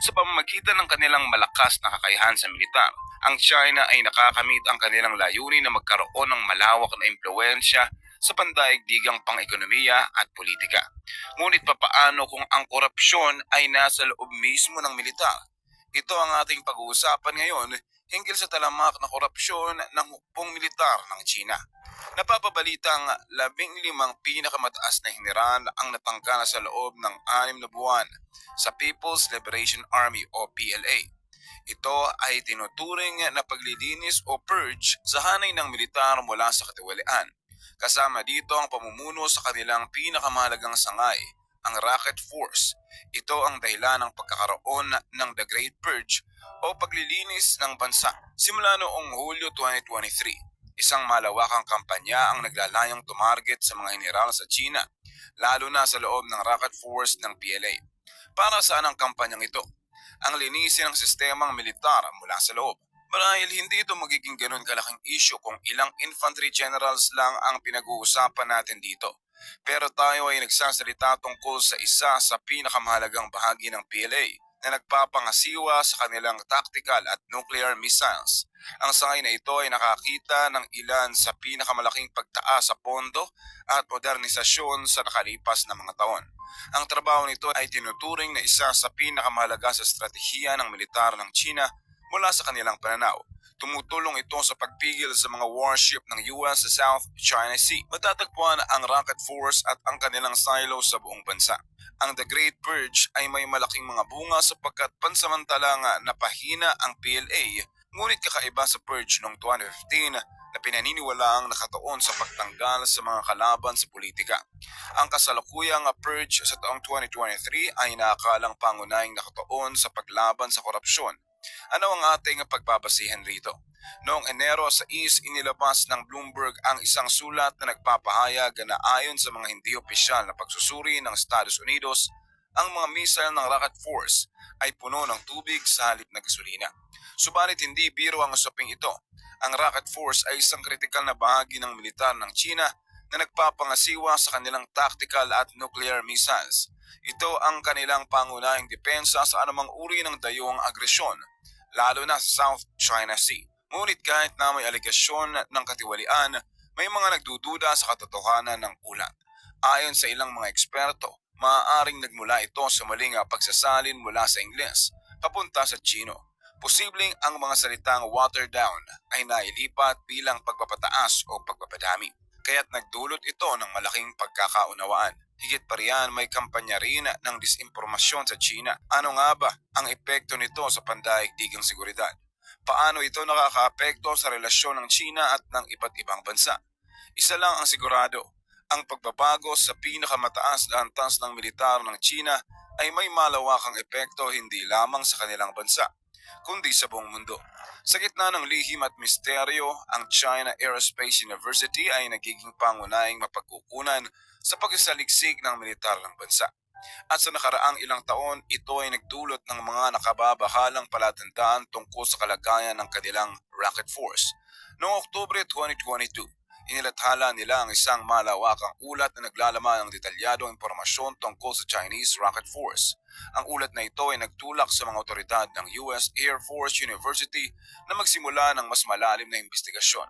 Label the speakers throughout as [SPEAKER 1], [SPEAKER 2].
[SPEAKER 1] Sa pamamagitan ng kanilang malakas na kakayahan sa militar, ang China ay nakakamit ang kanilang layunin na magkaroon ng malawak na impluensya sa pandaigdigang pang-ekonomiya at politika. Ngunit papaano kung ang korupsyon ay nasa loob mismo ng militar? Ito ang ating pag-uusapan ngayon hinggil sa talamak na korupsyon ng hukbong militar ng China. Napapabalitang labing limang pinakamataas na hiniran ang natanggal sa loob ng anim na buwan sa People's Liberation Army o PLA. Ito ay tinuturing na paglilinis o purge sa hanay ng militar mula sa katiwalian. Kasama dito ang pamumuno sa kanilang pinakamahalagang sangay, ang Rocket Force. Ito ang dahilan ng pagkakaroon ng The Great Purge o paglilinis ng bansa. Simula noong Hulyo 2023, isang malawakang kampanya ang naglalayong tumarget sa mga general sa China, lalo na sa loob ng Rocket Force ng PLA. Para saan ang kampanyang ito? Ang linisin ng sistemang militar mula sa loob. Marahil hindi ito magiging ganun kalaking issue kung ilang infantry generals lang ang pinag-uusapan natin dito. Pero tayo ay nagsasalita tungkol sa isa sa pinakamahalagang bahagi ng PLA na nagpapangasiwa sa kanilang tactical at nuclear missiles. Ang sangay na ito ay nakakita ng ilan sa pinakamalaking pagtaas sa pondo at modernisasyon sa nakalipas na mga taon. Ang trabaho nito ay tinuturing na isa sa pinakamahalaga sa estratehiya ng militar ng China mula sa kanilang pananaw. Tumutulong ito sa pagpigil sa mga warship ng US sa South China Sea. Matatagpuan ang Rocket Force at ang kanilang silo sa buong bansa. Ang The Great Purge ay may malaking mga bunga sapagkat pansamantalang napahina ang PLA ngunit kakaiba sa Purge noong 2015 na pinaniniwalaang nakatuon sa pagtanggal sa mga kalaban sa politika. Ang kasalukuyang purge sa taong 2023 ay naakalang pangunahing nakatuon sa paglaban sa korupsyon. Ano ang ating pagbabasihan rito? Noong Enero sa is inilabas ng Bloomberg ang isang sulat na nagpapahayag na ayon sa mga hindi opisyal na pagsusuri ng Estados Unidos, ang mga missile ng Rocket Force ay puno ng tubig sa halip na gasolina. Subalit hindi biro ang usaping ito. Ang Rocket Force ay isang kritikal na bahagi ng militar ng China na nagpapangasiwa sa kanilang tactical at nuclear missiles. Ito ang kanilang pangunahing depensa sa anumang uri ng dayong agresyon, lalo na sa South China Sea. Ngunit kahit na may aligasyon ng katiwalian, may mga nagdududa sa katotohanan ng ulat. Ayon sa ilang mga eksperto, maaaring nagmula ito sa maling pagsasalin mula sa Ingles papunta sa Chino. Posibleng ang mga salitang water down ay nailipat bilang pagpapataas o pagpapadami. Kaya't nagdulot ito ng malaking pagkakaunawaan. Higit pa riyan may kampanya rin ng disinformasyon sa China. Ano nga ba ang epekto nito sa pandaigdigang seguridad? Paano ito nakakaapekto sa relasyon ng China at ng iba't ibang bansa? Isa lang ang sigurado, ang pagbabago sa pinakamataas na antas ng militar ng China ay may malawakang epekto hindi lamang sa kanilang bansa, kundi sa buong mundo. Sa gitna ng lihim at misteryo, ang China Aerospace University ay nagiging pangunahing mapagkukunan sa pagsasaliksik ng militar ng bansa. At sa nakaraang ilang taon, ito ay nagdulot ng mga nakababahalang palatandaan tungkol sa kalagayan ng kanilang rocket force. Noong Oktubre 2022, inilathala nila ang isang malawakang ulat na naglalaman ng detalyadong impormasyon tungkol sa Chinese rocket force. Ang ulat na ito ay nagtulak sa mga otoridad ng US Air Force University na magsimula ng mas malalim na investigasyon.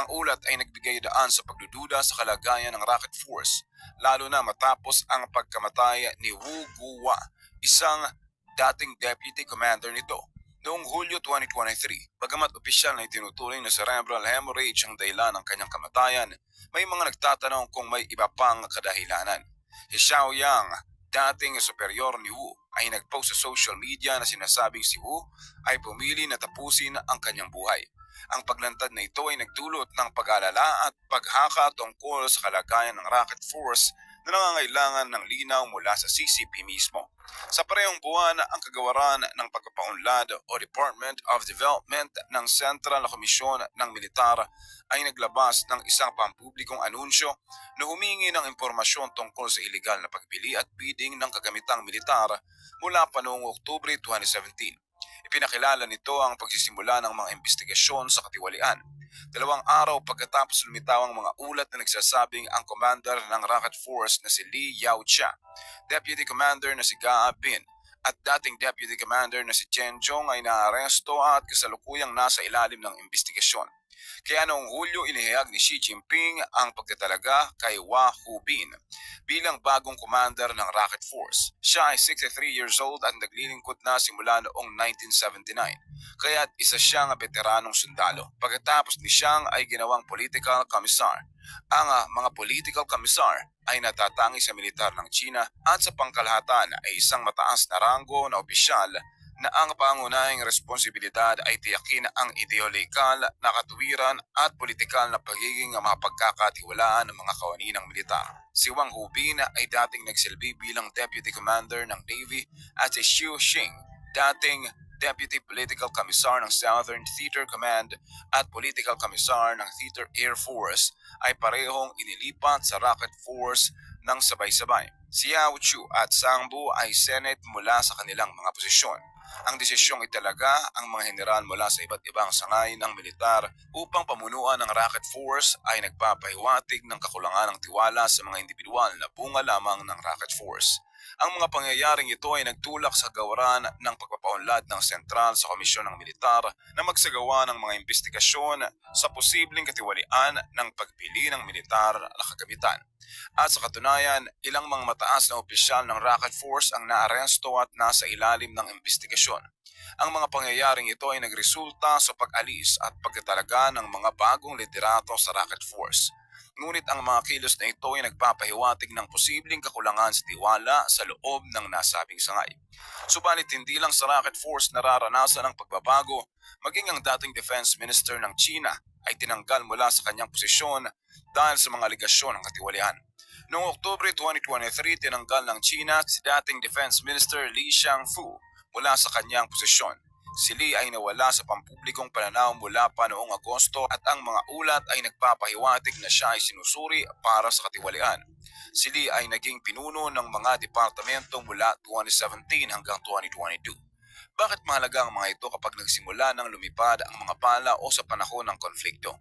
[SPEAKER 1] Ang ulat ay nagbigay daan sa pagdududa sa kalagayan ng rocket force, lalo na matapos ang pagkamatay ni Wu Guwa, isang dating deputy commander nito. Noong Hulyo 2023, bagamat opisyal na itinuturing na cerebral hemorrhage ang dahilan ng kanyang kamatayan, may mga nagtatanong kung may iba pang kadahilanan. Si Xiao Yang, dating superior ni Wu, ay nagpost sa social media na sinasabing si Wu ay pumili na tapusin ang kanyang buhay. Ang paglantad na ito ay nagdulot ng pag-alala at paghaka tungkol sa kalagayan ng rocket force na nangangailangan ng linaw mula sa CCP mismo. Sa parehong buwan, ang kagawaran ng pagpapaunlad o Department of Development ng Sentral na Komisyon ng Militar ay naglabas ng isang pampublikong anunsyo na humingi ng impormasyon tungkol sa ilegal na pagbili at bidding ng kagamitang militar mula pa noong Oktubre 2017. Ipinakilala nito ang pagsisimula ng mga investigasyon sa katiwalian. Dalawang araw pagkatapos lumitaw ang mga ulat na nagsasabing ang commander ng Rocket Force na si Li Yaocha, Deputy Commander na si Ga Bin at dating Deputy Commander na si Chen Jong ay naaresto at kasalukuyang nasa ilalim ng investigasyon. Kaya noong Hulyo inihayag ni Xi Jinping ang pagtatalaga kay Hua Hubin bilang bagong commander ng Rocket Force. Siya ay 63 years old at naglilingkod na simula noong 1979, kaya't isa siyang veteranong sundalo. Pagkatapos ni Xiang ay ginawang political commissar. Ang ah, mga political commissar ay natatangi sa militar ng China at sa pangkalahatan ay isang mataas na ranggo na opisyal na ang pangunahing responsibilidad ay tiyakin ang ideolikal na katuwiran at politikal na pagiging mapagkakatiwalaan ng mga kawaninang militar. Si Wang Hubin ay dating nagsilbi bilang Deputy Commander ng Navy at si Xiu Xing, dating Deputy Political Commissar ng Southern Theater Command at Political Commissar ng Theater Air Force ay parehong inilipat sa Rocket Force ng sabay-sabay. Si Yao Chu at Sangbu ay Senate mula sa kanilang mga posisyon. Ang desisyong italaga ang mga general mula sa iba't ibang sangay ng militar upang pamunuan ng Rocket Force ay nagpapahiwatig ng kakulangan ng tiwala sa mga individual na bunga lamang ng Rocket Force. Ang mga pangyayaring ito ay nagtulak sa gawaran ng pagpapaunlad ng sentral sa Komisyon ng Militar na magsagawa ng mga investigasyon sa posibleng katiwalian ng pagpili ng militar na kagamitan. At sa katunayan, ilang mga mataas na opisyal ng Rocket Force ang naaresto at nasa ilalim ng investigasyon. Ang mga pangyayaring ito ay nagresulta sa pag-alis at pagkatalaga ng mga bagong liderato sa Rocket Force. Ngunit ang mga kilos na ito ay nagpapahiwatig ng posibleng kakulangan sa tiwala sa loob ng nasabing sangay. Subalit hindi lang sa Rocket Force nararanasan ang pagbabago, maging ang dating Defense Minister ng China ay tinanggal mula sa kanyang posisyon dahil sa mga aligasyon ng katiwalian. Noong Oktubre 2023, tinanggal ng China si dating Defense Minister Li Shangfu mula sa kanyang posisyon. Si Lee ay nawala sa pampublikong pananaw mula pa noong Agosto at ang mga ulat ay nagpapahiwatig na siya ay sinusuri para sa katiwalian. Si Lee ay naging pinuno ng mga departamento mula 2017 hanggang 2022. Bakit mahalaga ang mga ito kapag nagsimula ng lumipad ang mga bala o sa panahon ng konflikto?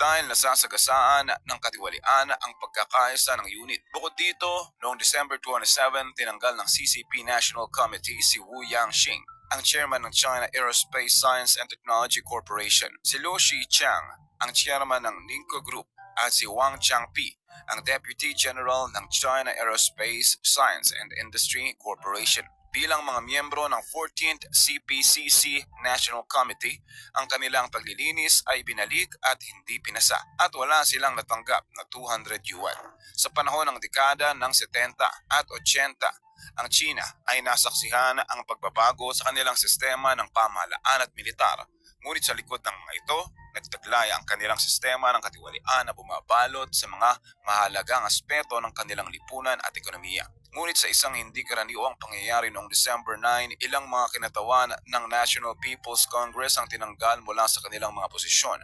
[SPEAKER 1] Dahil nasasagasaan ng katiwalian ang pagkakaisa ng unit. Bukod dito, noong December 27, tinanggal ng CCP National Committee si Wu Yangxing ang chairman ng China Aerospace Science and Technology Corporation, si Luo Shichang, ang chairman ng Ninko Group, at si Wang Changpi, ang Deputy General ng China Aerospace Science and Industry Corporation. Bilang mga miyembro ng 14th CPCC National Committee, ang kanilang paglilinis ay binalik at hindi pinasa at wala silang natanggap na 200 yuan. Sa panahon ng dekada ng 70 at 80, ang China ay nasaksihan ang pagbabago sa kanilang sistema ng pamahalaan at militar. Ngunit sa likod ng mga ito, nagtaglay ang kanilang sistema ng katiwalian na bumabalot sa mga mahalagang aspeto ng kanilang lipunan at ekonomiya. Ngunit sa isang hindi karaniwang pangyayari noong December 9, ilang mga kinatawan ng National People's Congress ang tinanggal mula sa kanilang mga posisyon.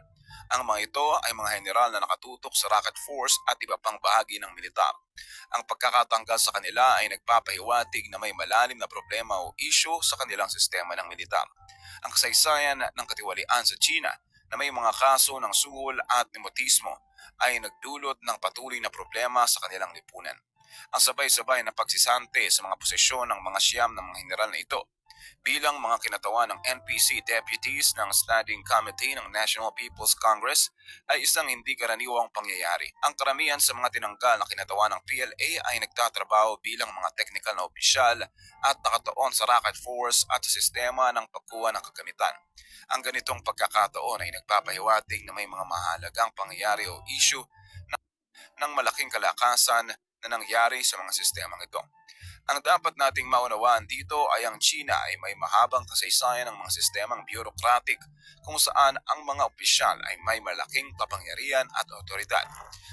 [SPEAKER 1] Ang mga ito ay mga general na nakatutok sa Rocket Force at iba pang bahagi ng militar. Ang pagkakatanggal sa kanila ay nagpapahiwatig na may malalim na problema o issue sa kanilang sistema ng militar. Ang kasaysayan ng katiwalian sa China na may mga kaso ng suhol at nepotismo ay nagdulot ng patuloy na problema sa kanilang lipunan. Ang sabay-sabay na pagsisante sa mga posisyon ng mga siyam ng mga general na ito bilang mga kinatawan ng NPC deputies ng Standing Committee ng National People's Congress ay isang hindi karaniwang pangyayari. Ang karamihan sa mga tinanggal na kinatawan ng PLA ay nagtatrabaho bilang mga technical na opisyal at nakatoon sa Rocket Force at sistema ng pagkuha ng kagamitan. Ang ganitong pagkakataon ay nagpapahiwatig na may mga mahalagang pangyayari o issue ng malaking kalakasan na nangyari sa mga sistemang ito. Ang dapat nating maunawaan dito ay ang China ay may mahabang kasaysayan ng mga sistemang bureaucratic kung saan ang mga opisyal ay may malaking kapangyarihan at otoridad.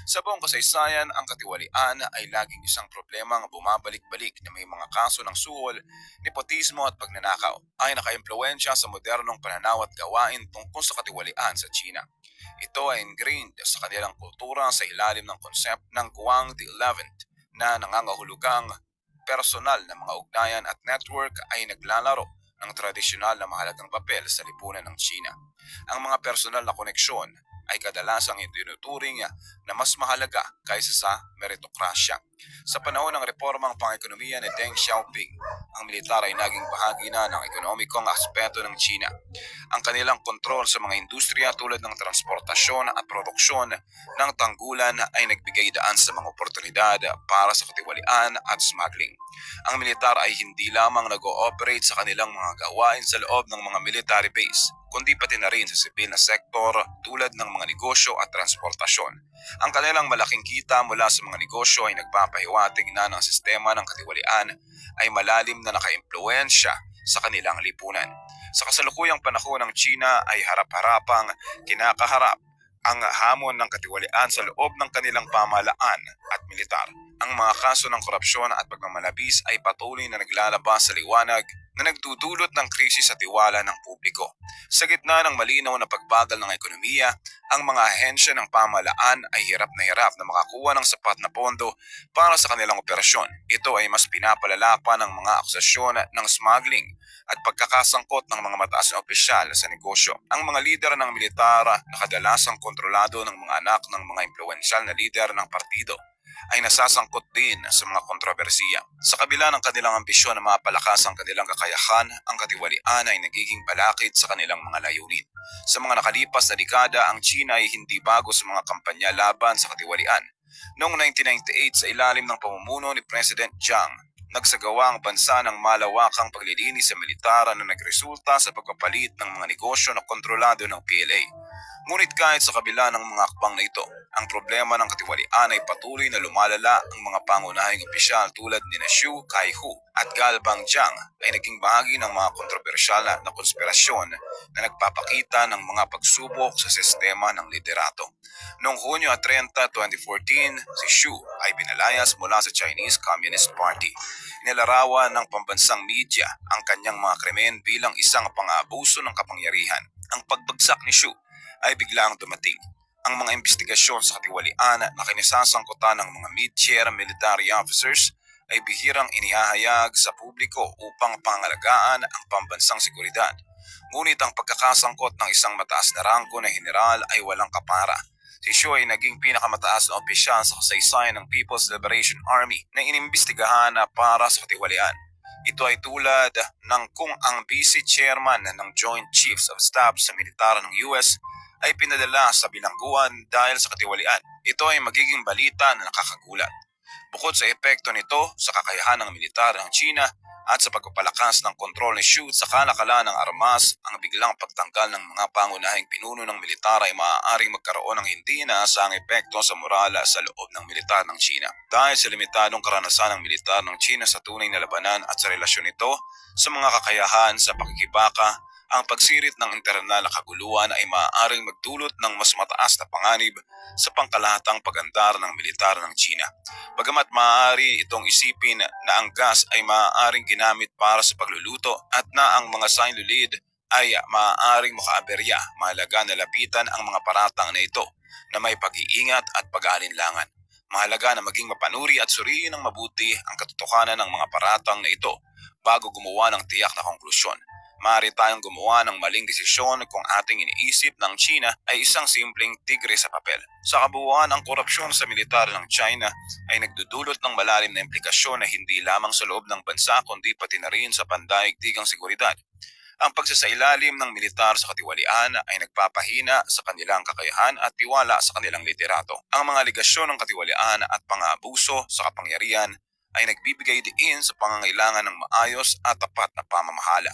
[SPEAKER 1] Sa buong kasaysayan, ang katiwalian ay laging isang problemang bumabalik-balik na may mga kaso ng suhol, nepotismo at pagnanakaw ay nakaimpluensya sa modernong pananaw at gawain tungkol sa katiwalian sa China. Ito ay ingrained sa kanilang kultura sa ilalim ng konsept ng Guang Eleventh na nangangahulugang personal na mga ugnayan at network ay naglalaro ng tradisyonal na mahalagang papel sa lipunan ng China. Ang mga personal na koneksyon ay kadalasang itinuturing na mas mahalaga kaysa sa meritokrasya. Sa panahon ng reformang pang-ekonomiya ni Deng Xiaoping, ang militar ay naging bahagi na ng ekonomikong aspeto ng China. Ang kanilang kontrol sa mga industriya tulad ng transportasyon at produksyon ng tanggulan ay nagbigay daan sa mga oportunidad para sa katiwalian at smuggling. Ang militar ay hindi lamang nag-ooperate sa kanilang mga gawain sa loob ng mga military base, kundi pati na rin sa sibil na sektor tulad ng mga negosyo at transportasyon. Ang kanilang malaking kita mula sa mga negosyo ay nagpapahiwatig na ng sistema ng katiwalian ay malalim na nakaimpluensya sa kanilang lipunan. Sa kasalukuyang panahon ng China ay harap-harapang kinakaharap ang hamon ng katiwalian sa loob ng kanilang pamahalaan at militar. Ang mga kaso ng korupsyon at pagmamalabis ay patuloy na naglalabas sa liwanag na nagdudulot ng krisis sa tiwala ng publiko. Sa gitna ng malinaw na pagbagal ng ekonomiya, ang mga ahensya ng pamahalaan ay hirap na hirap na makakuha ng sapat na pondo para sa kanilang operasyon. Ito ay mas pinapalala pa ng mga akusasyon ng smuggling at pagkakasangkot ng mga mataas na opisyal sa negosyo. Ang mga lider ng militar na kadalasang kontrolado ng mga anak ng mga impluensyal na lider ng partido ay nasasangkot din sa mga kontrobersiya. Sa kabila ng kanilang ambisyon na mapalakas ang kanilang kakayahan, ang katiwalian ay nagiging balakid sa kanilang mga layunin. Sa mga nakalipas na dekada, ang China ay hindi bago sa mga kampanya laban sa katiwalian. Noong 1998 sa ilalim ng pamumuno ni President Jiang, nagsagawa ang bansa ng malawakang paglilinis sa militar na nagresulta sa pagpapalit ng mga negosyo na kontrolado ng PLA. Ngunit kahit sa kabila ng mga akbang na ito, ang problema ng katiwalian ay patuloy na lumalala ang mga pangunahing opisyal tulad ni Xu Kaihu at Gal Bangjiang ay naging bahagi ng mga kontrobersyal na konspirasyon na nagpapakita ng mga pagsubok sa sistema ng liderato. Noong Hunyo 30, 2014, si Xu ay binalayas mula sa Chinese Communist Party. Inilarawan ng pambansang media ang kanyang mga krimen bilang isang pang-aabuso ng kapangyarihan. Ang pagbagsak ni Xu ay biglang dumating. Ang mga investigasyon sa katiwalian na kinisasangkutan ng mga mid-tier military officers ay bihirang inihahayag sa publiko upang pangalagaan ang pambansang seguridad. Ngunit ang pagkakasangkot ng isang mataas na rangko na general ay walang kapara. Si Xu ay naging pinakamataas na opisyal sa kasaysayan ng People's Liberation Army na inimbestigahan para sa katiwalian. Ito ay tulad ng kung ang vice chairman ng Joint Chiefs of Staff sa militar ng US ay pinadala sa bilangguan dahil sa katiwalian. Ito ay magiging balita na nakakagulat. Bukod sa epekto nito sa kakayahan ng militar ng China at sa pagpapalakas ng kontrol ni Xu sa kalakalan ng armas, ang biglang pagtanggal ng mga pangunahing pinuno ng militar ay maaaring magkaroon ng hindi inaasang epekto sa moral sa loob ng militar ng China. Dahil sa limitadong karanasan ng militar ng China sa tunay na labanan at sa relasyon nito sa mga kakayahan sa pakikibaka, ang pagsirit ng internal na kaguluhan ay maaaring magdulot ng mas mataas na panganib sa pangkalahatang pagandar ng militar ng China. Bagamat maaari itong isipin na ang gas ay maaaring ginamit para sa pagluluto at na ang mga sinulid ay maaaring makaaberya, mahalaga na lapitan ang mga paratang na ito na may pag-iingat at pag-aalinlangan. Mahalaga na maging mapanuri at suriin ng mabuti ang katotohanan ng mga paratang na ito bago gumawa ng tiyak na konklusyon. Maaari tayong gumawa ng maling desisyon kung ating iniisip ng China ay isang simpleng tigre sa papel. Sa kabuuan, ang korupsyon sa militar ng China ay nagdudulot ng malalim na implikasyon na hindi lamang sa loob ng bansa kundi pati na rin sa pandaigdigang seguridad. Ang pagsasailalim ng militar sa katiwalian ay nagpapahina sa kanilang kakayahan at tiwala sa kanilang liderato. Ang mga ligasyon ng katiwalian at pang-aabuso sa kapangyarihan ay nagbibigay diin sa pangangailangan ng maayos at tapat na pamamahala.